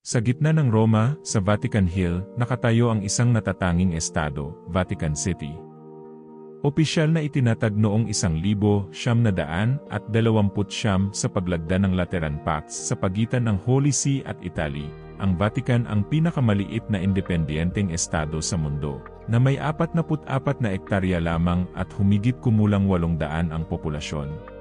Sa gitna ng Roma, sa Vatican Hill, nakatayo ang isang natatanging estado, Vatican City. Opisyal na itinatag noong isang libo, siyam na daan, at dalawamput siyam sa paglagda ng Lateran Pacts sa pagitan ng Holy See at Italy, ang Vatican ang pinakamaliit na independenteng estado sa mundo, na may 44 na ektarya lamang at humigit kumulang 800 ang populasyon.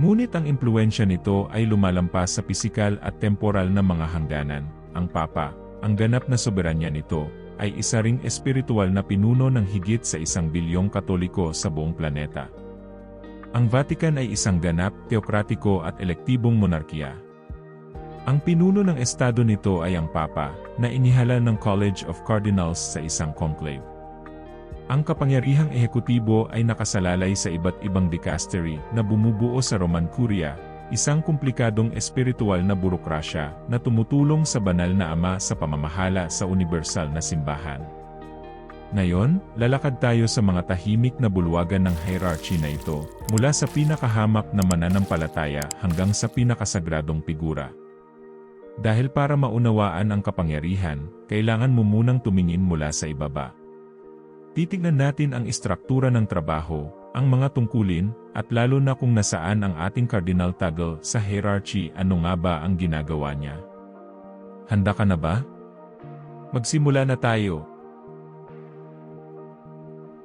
Ngunit ang impluensya nito ay lumalampas sa pisikal at temporal na mga hangganan. Ang Papa, ang ganap na soberanya nito, ay isa ring espiritual na pinuno ng higit sa isang bilyong katoliko sa buong planeta. Ang Vatican ay isang ganap, teokratiko at elektibong monarkiya. Ang pinuno ng estado nito ay ang Papa, na inihala ng College of Cardinals sa isang conclave. Ang kapangyarihang ehekutibo ay nakasalalay sa iba't ibang dicastery na bumubuo sa Roman Curia, isang komplikadong espiritual na burokrasya na tumutulong sa banal na ama sa pamamahala sa universal na simbahan. Ngayon, lalakad tayo sa mga tahimik na bulwagan ng hierarchy na ito, mula sa pinakahamak na mananampalataya hanggang sa pinakasagradong figura. Dahil para maunawaan ang kapangyarihan, kailangan mo munang tumingin mula sa ibaba. Titignan natin ang istruktura ng trabaho, ang mga tungkulin, at lalo na kung nasaan ang ating cardinal tagal sa hierarchy ano nga ba ang ginagawa niya. Handa ka na ba? Magsimula na tayo.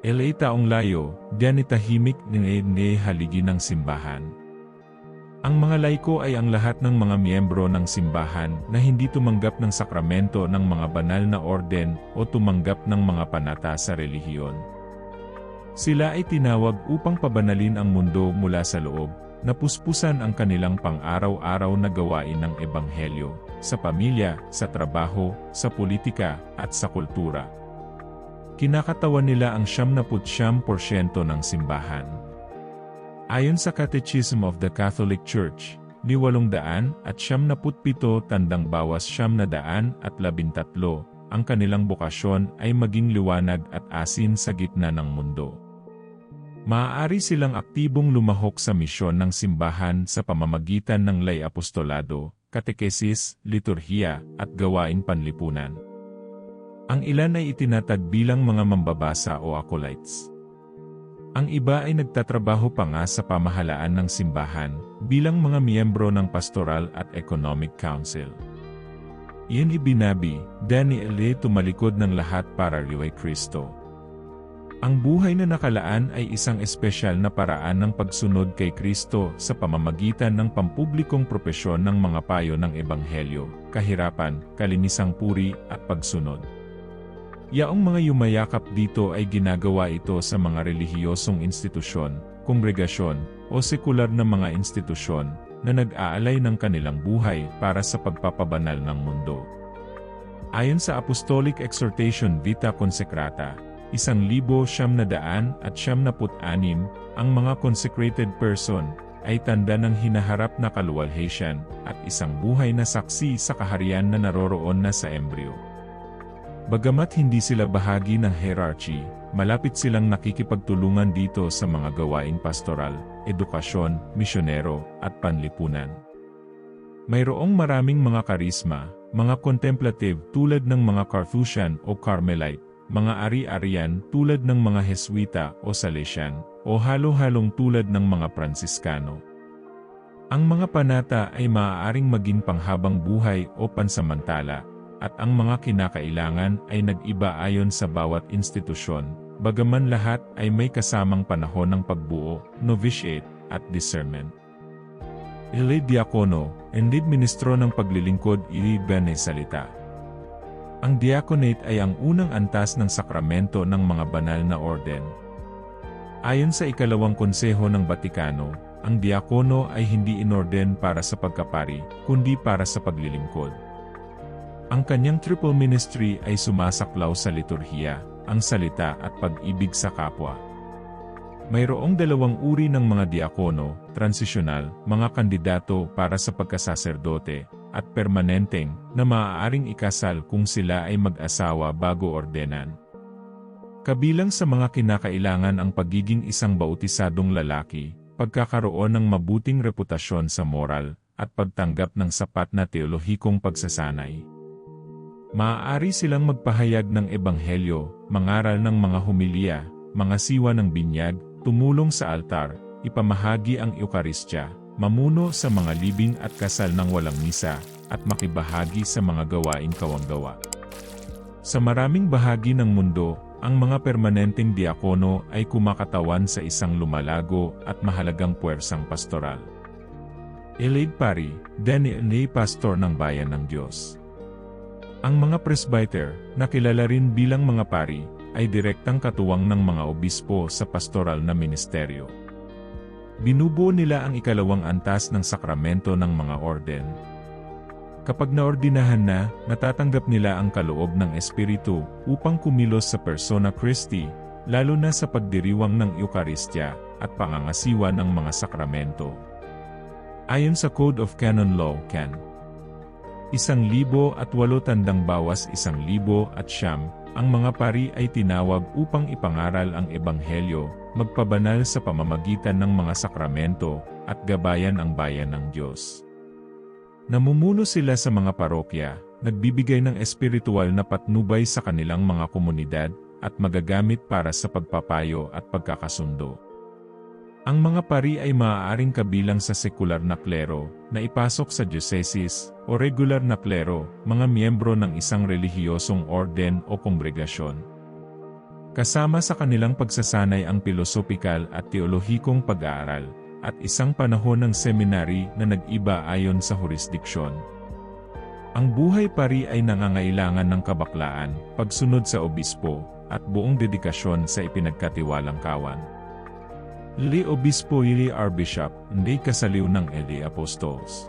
LA taong layo, diyan itahimik ni haligi ng simbahan. Ang mga laiko ay ang lahat ng mga miyembro ng simbahan na hindi tumanggap ng sakramento ng mga banal na orden o tumanggap ng mga panata sa relihiyon. Sila ay tinawag upang pabanalin ang mundo mula sa loob, napuspusan ang kanilang pang-araw-araw na gawain ng ebanghelyo, sa pamilya, sa trabaho, sa politika, at sa kultura. Kinakatawan nila ang 79% ng simbahan. Ayon sa Catechism of the Catholic Church, ni 800 at 77 tandang bawas 700 at 13, ang kanilang bokasyon ay maging liwanag at asin sa gitna ng mundo. Maaari silang aktibong lumahok sa misyon ng simbahan sa pamamagitan ng lay apostolado, katekesis, liturhiya, at gawain panlipunan. Ang ilan ay itinatag bilang mga mambabasa o acolytes. Ang iba ay nagtatrabaho pa nga sa pamahalaan ng simbahan bilang mga miyembro ng Pastoral at Economic Council. Iyan ibinabi, Daniel E. tumalikod ng lahat para liway Kristo. Ang buhay na nakalaan ay isang espesyal na paraan ng pagsunod kay Kristo sa pamamagitan ng pampublikong propesyon ng mga payo ng Ebanghelyo, kahirapan, kalinisang puri, at pagsunod. Yaong mga yumayakap dito ay ginagawa ito sa mga relihiyosong institusyon, kongregasyon, o sekular na mga institusyon na nag-aalay ng kanilang buhay para sa pagpapabanal ng mundo. Ayon sa Apostolic Exhortation Vita Consecrata, isang libo siyam na daan at siyam na anim, ang mga consecrated person ay tanda ng hinaharap na kaluwalhatian at isang buhay na saksi sa kaharian na naroroon na sa embryo. Bagamat hindi sila bahagi ng hierarchy, malapit silang nakikipagtulungan dito sa mga gawaing pastoral, edukasyon, misyonero, at panlipunan. Mayroong maraming mga karisma, mga contemplative tulad ng mga Carthusian o Carmelite, mga ari-arian tulad ng mga Heswita o Salesian, o halo-halong tulad ng mga Pransiskano. Ang mga panata ay maaaring maging panghabang buhay o pansamantala, at ang mga kinakailangan ay nag-iba ayon sa bawat institusyon, bagaman lahat ay may kasamang panahon ng pagbuo, novitiate, at discernment. Ili diakono, endid ministro ng paglilingkod ili salita. Ang diaconate ay ang unang antas ng sakramento ng mga banal na orden. Ayon sa ikalawang konseho ng Batikano, ang diakono ay hindi inorden para sa pagkapari, kundi para sa paglilingkod. Ang kanyang triple ministry ay sumasaklaw sa liturhiya, ang salita at pag-ibig sa kapwa. Mayroong dalawang uri ng mga diakono, transisyonal, mga kandidato para sa pagkasaserdote, at permanenteng, na maaaring ikasal kung sila ay mag-asawa bago ordenan. Kabilang sa mga kinakailangan ang pagiging isang bautisadong lalaki, pagkakaroon ng mabuting reputasyon sa moral, at pagtanggap ng sapat na teolohikong pagsasanay. Maaari silang magpahayag ng ebanghelyo, mangaral ng mga humilya, mga siwa ng binyag, tumulong sa altar, ipamahagi ang Eukaristya, mamuno sa mga libing at kasal ng walang misa, at makibahagi sa mga gawain kawanggawa. Sa maraming bahagi ng mundo, ang mga permanenteng diakono ay kumakatawan sa isang lumalago at mahalagang puwersang pastoral. Elaid Pari, Danny Ney Pastor ng Bayan ng Diyos. Ang mga presbyter, na kilala rin bilang mga pari, ay direktang katuwang ng mga obispo sa pastoral na ministeryo. Binubuo nila ang ikalawang antas ng sakramento ng mga orden. Kapag naordinahan na, natatanggap nila ang kaloob ng Espiritu upang kumilos sa persona Christi, lalo na sa pagdiriwang ng Eukaristya at pangangasiwa ng mga sakramento. Ayon sa Code of Canon Law, Can. Isang libo at walo tandang bawas isang libo at siyam, ang mga pari ay tinawag upang ipangaral ang Ebanghelyo, magpabanal sa pamamagitan ng mga sakramento, at gabayan ang bayan ng Diyos. Namumuno sila sa mga parokya, nagbibigay ng espiritual na patnubay sa kanilang mga komunidad, at magagamit para sa pagpapayo at pagkakasundo. Ang mga pari ay maaaring kabilang sa sekular na klero, na ipasok sa diocese, o regular na klero, mga miyembro ng isang relihiyosong orden o kongregasyon. Kasama sa kanilang pagsasanay ang pilosopikal at teolohikong pag-aaral, at isang panahon ng seminary na nag-iba ayon sa jurisdiksyon. Ang buhay pari ay nangangailangan ng kabaklaan, pagsunod sa obispo, at buong dedikasyon sa ipinagkatiwalang kawan. Li Obispo ili Archbishop, hindi kasaliw ng Eli Apostles.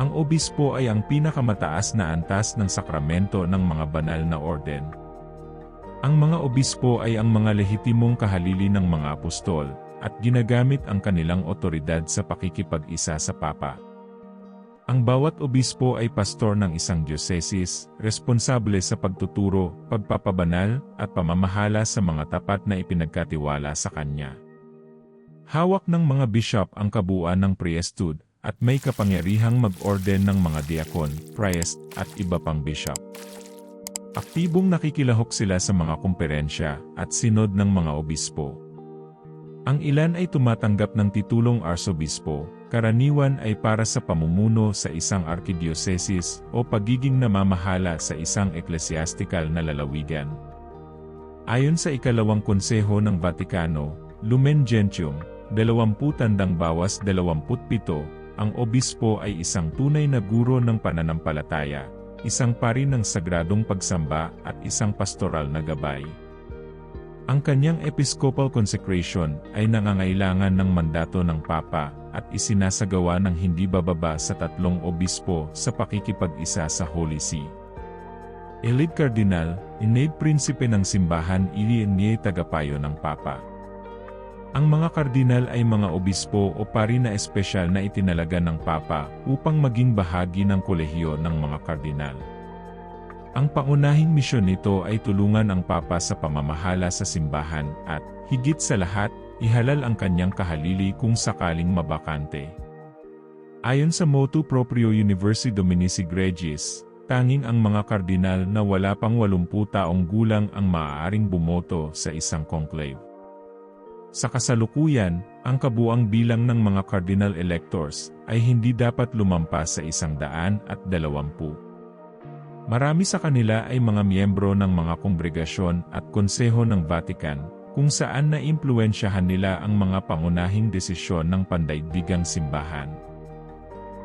Ang obispo ay ang pinakamataas na antas ng sakramento ng mga banal na orden. Ang mga obispo ay ang mga lehitimong kahalili ng mga apostol, at ginagamit ang kanilang otoridad sa pakikipag-isa sa Papa. Ang bawat obispo ay pastor ng isang diocese, responsable sa pagtuturo, pagpapabanal, at pamamahala sa mga tapat na ipinagkatiwala sa kanya. Hawak ng mga bishop ang kabuuan ng priesthood, at may kapangyarihang mag-orden ng mga diakon, priest, at iba pang bishop. Aktibong nakikilahok sila sa mga kumperensya at sinod ng mga obispo. Ang ilan ay tumatanggap ng titulong arsobispo, karaniwan ay para sa pamumuno sa isang arkidiocesis o pagiging namamahala sa isang eklesiastikal na lalawigan. Ayon sa ikalawang konseho ng Vatikano, Lumen Gentium, 20 tandang bawas 27, ang obispo ay isang tunay na guro ng pananampalataya, isang pari ng sagradong pagsamba at isang pastoral na gabay. Ang kanyang episcopal consecration ay nangangailangan ng mandato ng Papa at isinasagawa ng hindi bababa sa tatlong obispo sa pakikipag-isa sa Holy See. Elite Cardinal, inaid prinsipe ng simbahan ili niye tagapayo ng Papa. Ang mga kardinal ay mga obispo o pari na espesyal na itinalaga ng Papa upang maging bahagi ng kolehiyo ng mga kardinal. Ang pangunahing misyon nito ay tulungan ang Papa sa pamamahala sa simbahan at, higit sa lahat, ihalal ang kanyang kahalili kung sakaling mabakante. Ayon sa Motu Proprio Universi Dominici Gregis, tanging ang mga kardinal na wala pang 80 taong gulang ang maaaring bumoto sa isang conclave. Sa kasalukuyan, ang kabuang bilang ng mga cardinal electors ay hindi dapat lumampas sa isang daan at dalawampu. Marami sa kanila ay mga miyembro ng mga kongregasyon at konseho ng Vatican, kung saan naimpluensyahan nila ang mga pangunahing desisyon ng pandaigdigang simbahan.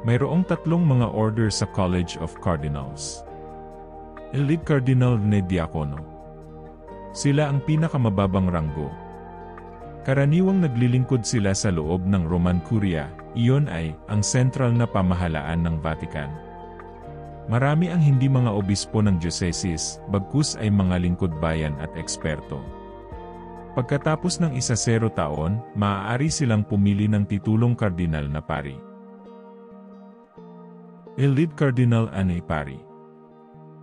Mayroong tatlong mga order sa College of Cardinals. Elite Cardinal ne Diacono. Sila ang pinakamababang ranggo, Karaniwang naglilingkod sila sa loob ng Roman Curia, iyon ay ang sentral na pamahalaan ng Vatican. Marami ang hindi mga obispo ng dioceses, bagkus ay mga lingkod bayan at eksperto. Pagkatapos ng isa zero taon, maaari silang pumili ng titulong kardinal na pari. Elite Cardinal Anay Pari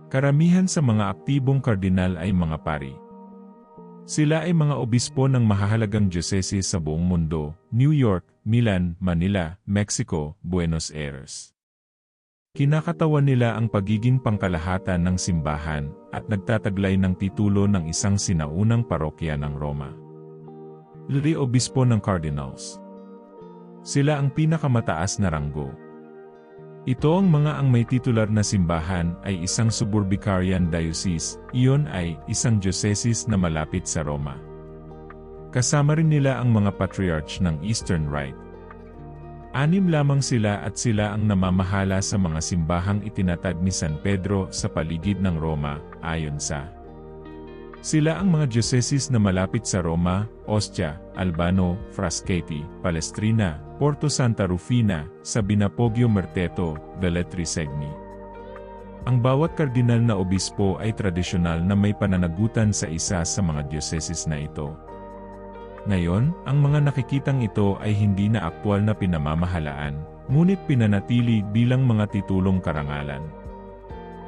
Karamihan sa mga aktibong kardinal ay mga pari. Sila ay mga obispo ng mahahalagang diocese sa buong mundo, New York, Milan, Manila, Mexico, Buenos Aires. Kinakatawan nila ang pagiging pangkalahatan ng simbahan at nagtataglay ng titulo ng isang sinaunang parokya ng Roma. Liri Obispo ng Cardinals. Sila ang pinakamataas na ranggo. Ito ang mga ang may titular na simbahan ay isang suburbicarian diocese, iyon ay isang diocese na malapit sa Roma. Kasama rin nila ang mga patriarch ng Eastern Rite, Anim lamang sila at sila ang namamahala sa mga simbahang itinatag ni San Pedro sa paligid ng Roma, ayon sa sila ang mga dioceses na malapit sa Roma, Ostia, Albano, Frascati, Palestrina, Porto Santa Rufina, Sabina Poggio Merteto, Segni. Ang bawat kardinal na obispo ay tradisyonal na may pananagutan sa isa sa mga dioceses na ito. Ngayon, ang mga nakikitang ito ay hindi na aktwal na pinamamahalaan, ngunit pinanatili bilang mga titulong karangalan.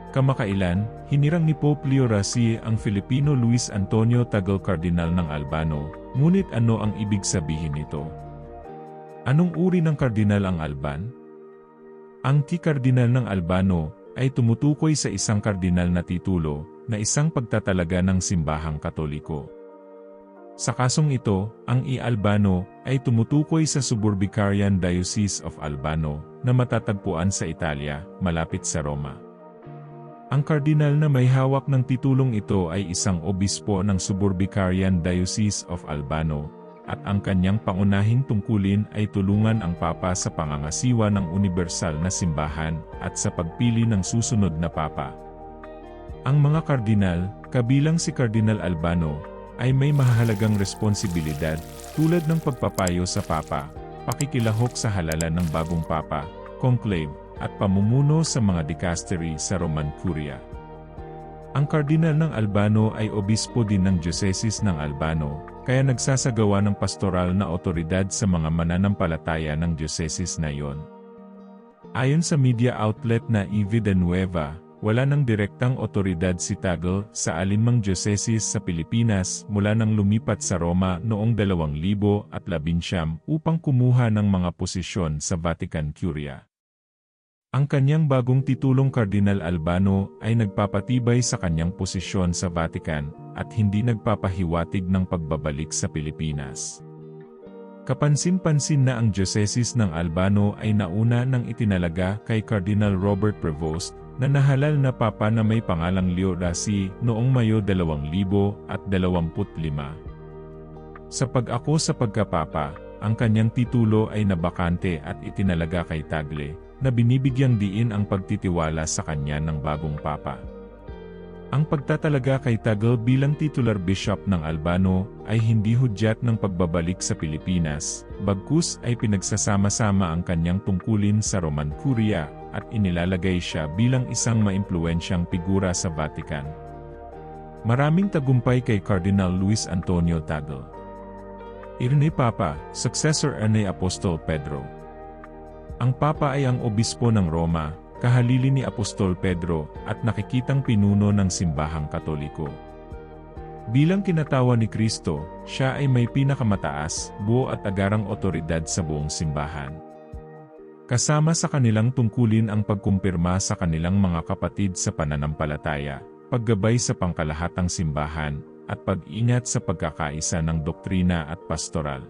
Kamakailan, hinirang ni Pope Leo Rasi ang Filipino Luis Antonio Tagal Cardinal ng Albano, ngunit ano ang ibig sabihin nito? Anong uri ng kardinal ang Alban? Ang ki-kardinal ng Albano ay tumutukoy sa isang kardinal na titulo na isang pagtatalaga ng simbahang katoliko. Sa kasong ito, ang I Albano ay tumutukoy sa Suburbicarian Diocese of Albano na matatagpuan sa Italia, malapit sa Roma. Ang kardinal na may hawak ng titulong ito ay isang obispo ng Suburbicarian Diocese of Albano, at ang kanyang pangunahing tungkulin ay tulungan ang Papa sa pangangasiwa ng universal na simbahan at sa pagpili ng susunod na Papa. Ang mga kardinal, kabilang si Kardinal Albano, ay may mahalagang responsibilidad tulad ng pagpapayo sa Papa, pakikilahok sa halalan ng bagong Papa, conclave, at pamumuno sa mga dicastery sa Roman Curia. Ang kardinal ng Albano ay obispo din ng diocese ng Albano, kaya nagsasagawa ng pastoral na otoridad sa mga mananampalataya ng diocese na iyon. Ayon sa media outlet na Ivida Nueva, wala nang direktang otoridad si Tagle sa alinmang dioceses sa Pilipinas mula nang lumipat sa Roma noong 2019 upang kumuha ng mga posisyon sa Vatican Curia. Ang kanyang bagong titulong Kardinal Albano ay nagpapatibay sa kanyang posisyon sa Vatican at hindi nagpapahiwatig ng pagbabalik sa Pilipinas. Kapansin-pansin na ang dioceses ng Albano ay nauna nang itinalaga kay Cardinal Robert Prevost na nahalal na papa na may pangalang Leo Rasi noong Mayo 2025. Sa pag-ako sa pagkapapa, ang kanyang titulo ay nabakante at itinalaga kay Tagle, na binibigyang diin ang pagtitiwala sa kanya ng bagong papa. Ang pagtatalaga kay Tagle bilang titular bishop ng Albano ay hindi hudyat ng pagbabalik sa Pilipinas, bagkus ay pinagsasama-sama ang kanyang tungkulin sa Roman Curia at inilalagay siya bilang isang maimpluensyang figura sa Vatican. Maraming tagumpay kay Cardinal Luis Antonio Tagle. Irene Papa, successor ni Apostol Pedro. Ang Papa ay ang obispo ng Roma, kahalili ni Apostol Pedro, at nakikitang pinuno ng simbahang katoliko. Bilang kinatawa ni Kristo, siya ay may pinakamataas, buo at agarang otoridad sa buong simbahan. Kasama sa kanilang tungkulin ang pagkumpirma sa kanilang mga kapatid sa pananampalataya, paggabay sa pangkalahatang simbahan, at pag-ingat sa pagkakaisa ng doktrina at pastoral.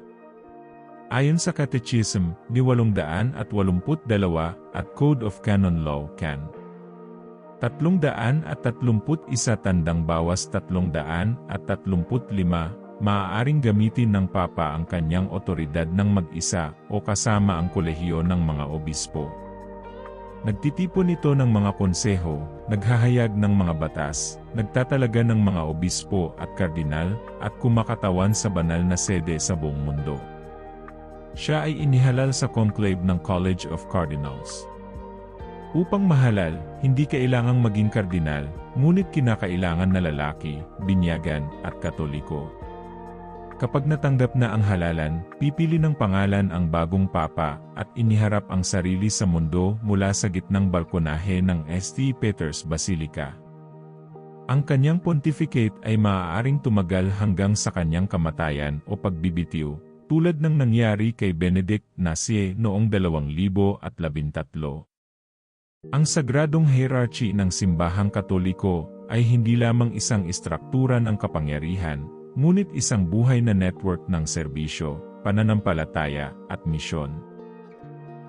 Ayon sa Catechism ni 882 at Code of Canon Law Can. 331 tandang bawas 335 maaaring gamitin ng Papa ang kanyang otoridad ng mag-isa o kasama ang kolehiyo ng mga obispo. Nagtitipon ito ng mga konseho, naghahayag ng mga batas, nagtatalaga ng mga obispo at kardinal, at kumakatawan sa banal na sede sa buong mundo. Siya ay inihalal sa conclave ng College of Cardinals. Upang mahalal, hindi kailangang maging kardinal, ngunit kinakailangan na lalaki, binyagan, at katoliko. Kapag natanggap na ang halalan, pipili ng pangalan ang bagong papa at iniharap ang sarili sa mundo mula sa gitnang balkonahe ng St. Peter's Basilica. Ang kanyang pontificate ay maaaring tumagal hanggang sa kanyang kamatayan o pagbibitiw, tulad ng nangyari kay Benedict Nasie noong 2013. Ang sagradong hierarchy ng simbahang katoliko ay hindi lamang isang istruktura ng kapangyarihan, ngunit isang buhay na network ng serbisyo, pananampalataya, at misyon.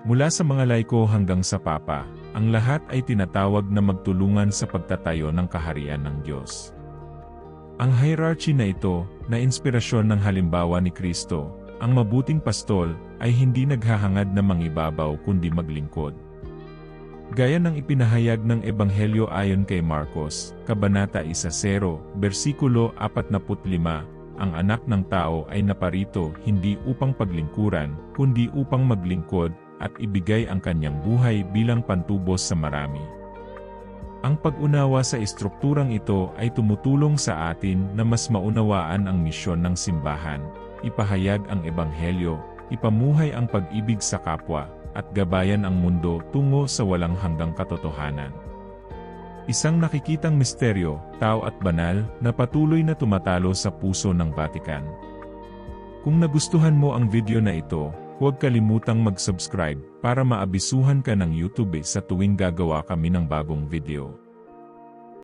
Mula sa mga laiko hanggang sa papa, ang lahat ay tinatawag na magtulungan sa pagtatayo ng kaharian ng Diyos. Ang hierarchy na ito, na inspirasyon ng halimbawa ni Kristo, ang mabuting pastol, ay hindi naghahangad na mangibabaw kundi maglingkod. Gaya ng ipinahayag ng Ebanghelyo ayon kay Marcos, Kabanata 1.0, versikulo 45, ang anak ng tao ay naparito hindi upang paglingkuran, kundi upang maglingkod at ibigay ang kanyang buhay bilang pantubos sa marami. Ang pag-unawa sa estrukturang ito ay tumutulong sa atin na mas maunawaan ang misyon ng simbahan, ipahayag ang ebanghelyo, ipamuhay ang pag-ibig sa kapwa, at gabayan ang mundo tungo sa walang hanggang katotohanan. Isang nakikitang misteryo, tao at banal, na patuloy na tumatalo sa puso ng Vatican. Kung nagustuhan mo ang video na ito, Huwag kalimutang mag-subscribe para maabisuhan ka ng YouTube sa tuwing gagawa kami ng bagong video.